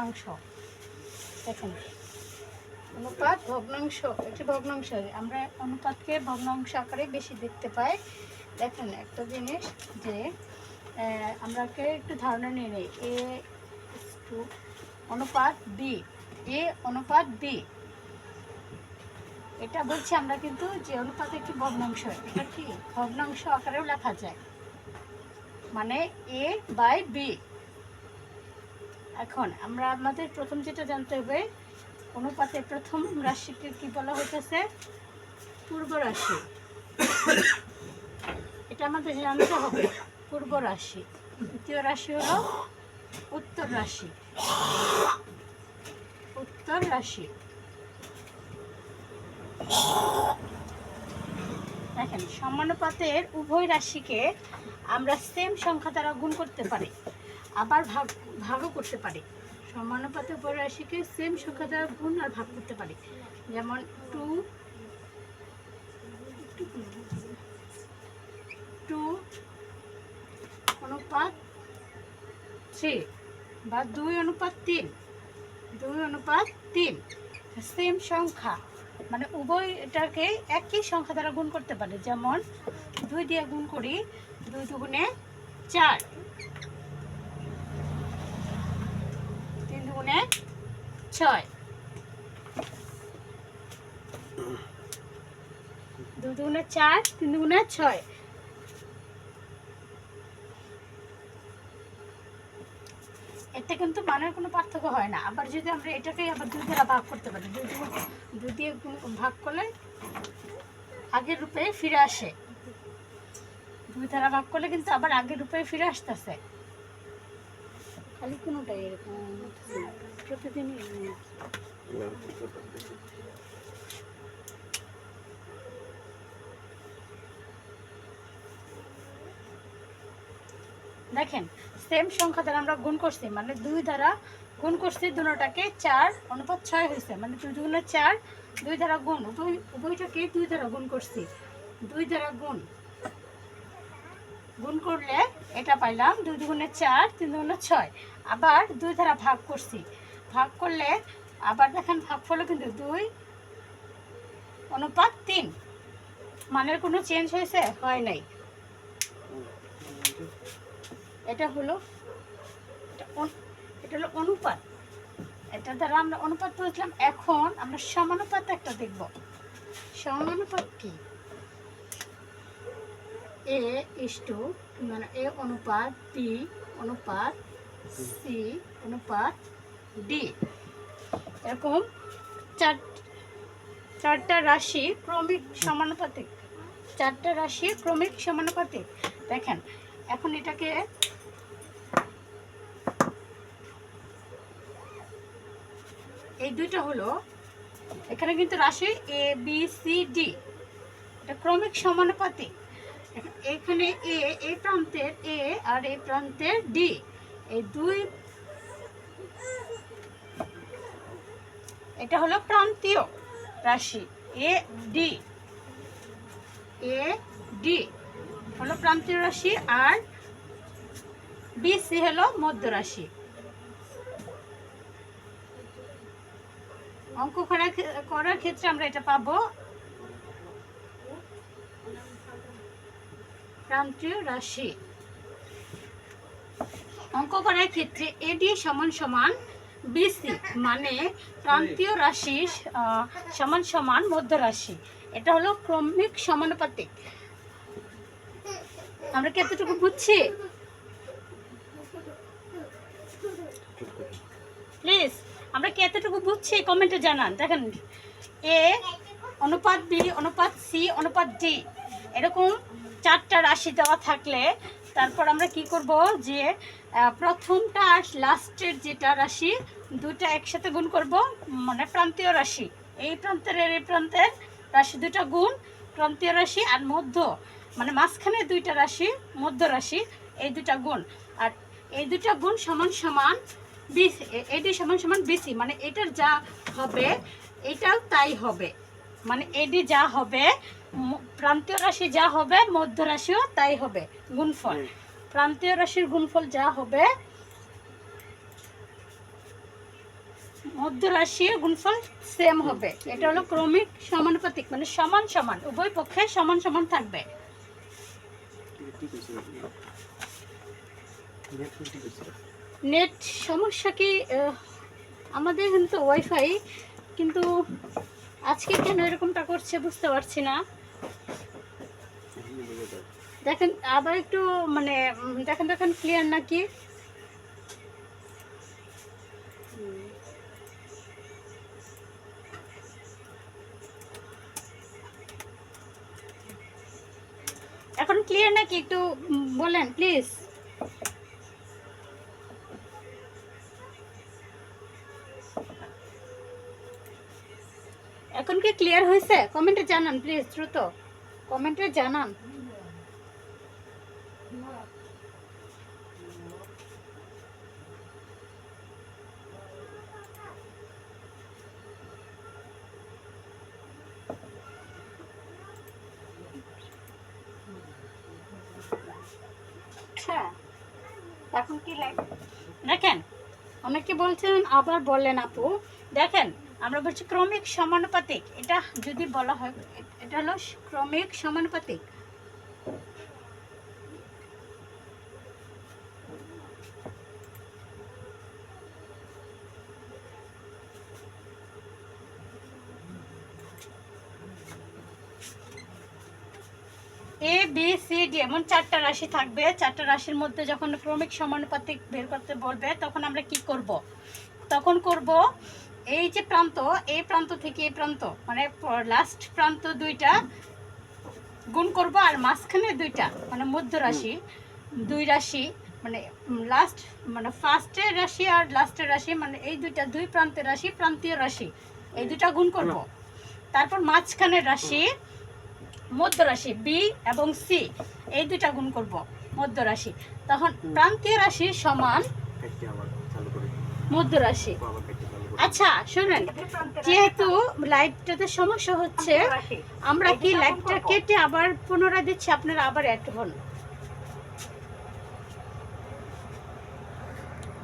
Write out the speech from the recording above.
ভগ্নাংশ। দেখুন, অনুপাত ভগ্নাংশ, একটি ভগ্নাংশ। আমরা অনুপাতকে ভগ্নাংশ আকারে বেশি দেখতে পাই। দেখেন, একটা জিনিস যে আমরাকে একটু ধারণা নিয়ে নিই। এ টু অনুপাত বি এ অনুপাত বি এটা বলছি আমরা কিন্তু যে, অনুপাত একটি ভগ্নাংশ। এটা কি? ভগ্নাংশ আকারেও লেখা যায়। মানে এ বাই বি এখন আমরা আমাদের প্রথম যেটা জানতে হবে অনুপাতের প্রথম রাশিকে কি বলা হইতেছে? পূর্ব রাশি। এটা আমাদের জানতে হবে, পূর্ব রাশি। দ্বিতীয় রাশি হলো উত্তর রাশি। উত্তর রাশি। দেখেন, সমানুপাতের উভয় রাশিকে আমরা সেম সংখ্যা দ্বারা গুণ করতে পারি। আবার ভাগ, ভাগও করতে পারে। সমানুপাতে উভয় রাশিকে সেম সংখ্যা দ্বারা গুণ আর ভাগ করতে পারে। যেমন টু টু অনুপাত থ্রি বা দুই অনুপাত তিন, দুই অনুপাত তিন সেম সংখ্যা। মানে উভয় উভয়টাকে একই সংখ্যা দ্বারা গুণ করতে পারে। যেমন দুই দিয়ে গুণ করি, দুই দুগুণে চার। দুগুণে ছয়। দুগুণে চার, তিন দুগুণে ছয়। এতে কিন্তু মানের কোনো পার্থক্য হয় না। আবার যদি আমরা এটাকে আবার দুই দ্বারা ভাগ করতে পারি, দুই দুই দিয়ে ভাগ করলে আগের রূপে ফিরে আসে। দুই দ্বারা ভাগ করলে কিন্তু আবার আগের রূপে ফিরে আসতেছে। খালি কোনোটাই এরকম দেখেন সেম সংখ্যা দ্বারা আমরা গুণ করছি মানে দুই দ্বারা গুণ করছি দুটাকে চার, অনুপাত ছয় হয়েছে। মানে দুই দুগুণে চার, দুই দ্বারা গুণ, উভয় উভয়টাকে দুই দ্বারা গুণ করছি। দুই দ্বারা গুণ। গুণ করলে এটা পাইলাম দুই দুগুণে চার, তিন দুগুণে ছয়। আবার দুই ধারা ভাগ করছি। ভাগ করলে আবার দেখেন ভাগ ফলে কিন্তু দুই, অনুপাত তিন। মানের কোনো চেঞ্জ হয়েছে? হয় নাই। এটা হলো এটা হলো অনুপাত। এটা দ্বারা আমরা অনুপাত পড়েছিলাম এখন আমরা সমানুপাত একটা দেখব। সমানুপাত কি? এ ইস টু মানে এ অনুপাত বি অনুপাত সি অনুপাত ডি। এরকম চার, চারটা রাশি ক্রমিক সমানুপাতিক। চারটা রাশি ক্রমিক সমানুপাতিক। দেখেন, এখন এটাকে এই দুইটা হলো, এখানে কিন্তু রাশি এ বি সি ডি এটা ক্রমিক সমানুপাতিক। এখানে এ এই প্রান্তের এ আর এই প্রান্তের ডি এই দুই। এটা হলো প্রান্তীয় রাশি এ ডি এ ডি হলো প্রান্তীয় রাশি আর বিসি হলো মধ্য রাশি। অঙ্ক করা করার ক্ষেত্রে আমরা এটা পাবো প্রান্তীয় রাশি। অঙ্ক করার ক্ষেত্রে এডি সমান সমান বিসি মানে প্রান্তীয় রাশি সমান সমান মধ্য রাশি এটা হলো ক্রমিক সমানুপাতিক। আমরা কি এতটুকু বুঝছি? প্লিজ আমরা কি এতটুকু বুঝছি? কমেন্টে জানান। দেখেন, এ অনুপাত বি, অনুপাত সি, অনুপাত ডি। এরকম চারটা রাশি দেওয়া থাকলে তারপর আমরা কি করব যে প্রথমটা আর লাস্টের যেটা রাশি দুটা একসাথে গুণ করব মানে প্রান্তীয় রাশি। এই প্রান্তের এই প্রান্তের রাশি দুটা গুণ, প্রান্তীয় রাশি আর মধ্য মানে মাঝখানে দুইটা রাশি, মধ্য রাশি, এই দুটা গুণ। আর এই দুটা গুণ সমান সমান বিসি এটি সমান সমান বিসি মানে এটার যা হবে, এটাও তাই হবে। মানে এডি যা হবে প্রান্তীয় রাশি যা হবে মধ্য রাশিও তাই হবে গুণফল। প্রান্তীয় রাশির গুণফল যা হবে মধ্য রাশির গুণফল সেম হবে। এটা হলো ক্রমিক সমানুপাতিক মানে সমান সমান উভয় পক্ষে সমান সমান থাকবে। নেট সমস্যা কি? আমাদের কিন্তু ওয়াইফাই কিন্তু আজকে কেন এরকমটা করছে বুঝতে পারছি না। দেখেন, আবার একটু মানে দেখেন দেখেন ক্লিয়ার নাকি? এখন ক্লিয়ার নাকি? একটু বলেন প্লিজ এখন কি ক্লিয়ার হয়েছে? কমেন্টে জানান প্লিজ দ্রুত। কমেন্টে জানান। এখন কি দেখেন, অনেকে বলছেন, আবার বললেন আপু। দেখেন, আমরা বলছি ক্রমিক সমানুপাতিক। এটা যদি বলা হয় এটা হলো ক্রমিক সমানুপাতিক। এ বি সি ডি এমন চারটা রাশি থাকবে। চারটা রাশির মধ্যে যখন ক্রমিক সমানুপাতিক বের করতে বলবে তখন আমরা কি করব? তখন করব এই যে প্রান্ত এই প্রান্ত থেকে এই প্রান্ত মানে লাস্ট প্রান্ত দুইটা গুণ করব আর মাঝখানে দুইটা মানে মধ্য রাশি দুই রাশি মানে লাস্ট মানে ফার্স্টের রাশি আর লাস্টের রাশি মানে এই দুইটা দুই প্রান্তের রাশি প্রান্তীয় রাশি এই দুটা গুণ করব। তারপর মাঝখানের রাশি মধ্য রাশি বি এবং সি এই দুইটা গুণ করব মধ্যরাশি। তখন প্রান্তীয় রাশি সমান মধ্যরাশি। আচ্ছা শুনেন যেহেতু লাইভটাতে সমস্যা হচ্ছে আমরা কি লাইভটা কেটে আবার পুনরায় দিচ্ছি আপনারা আবার অ্যাড হন।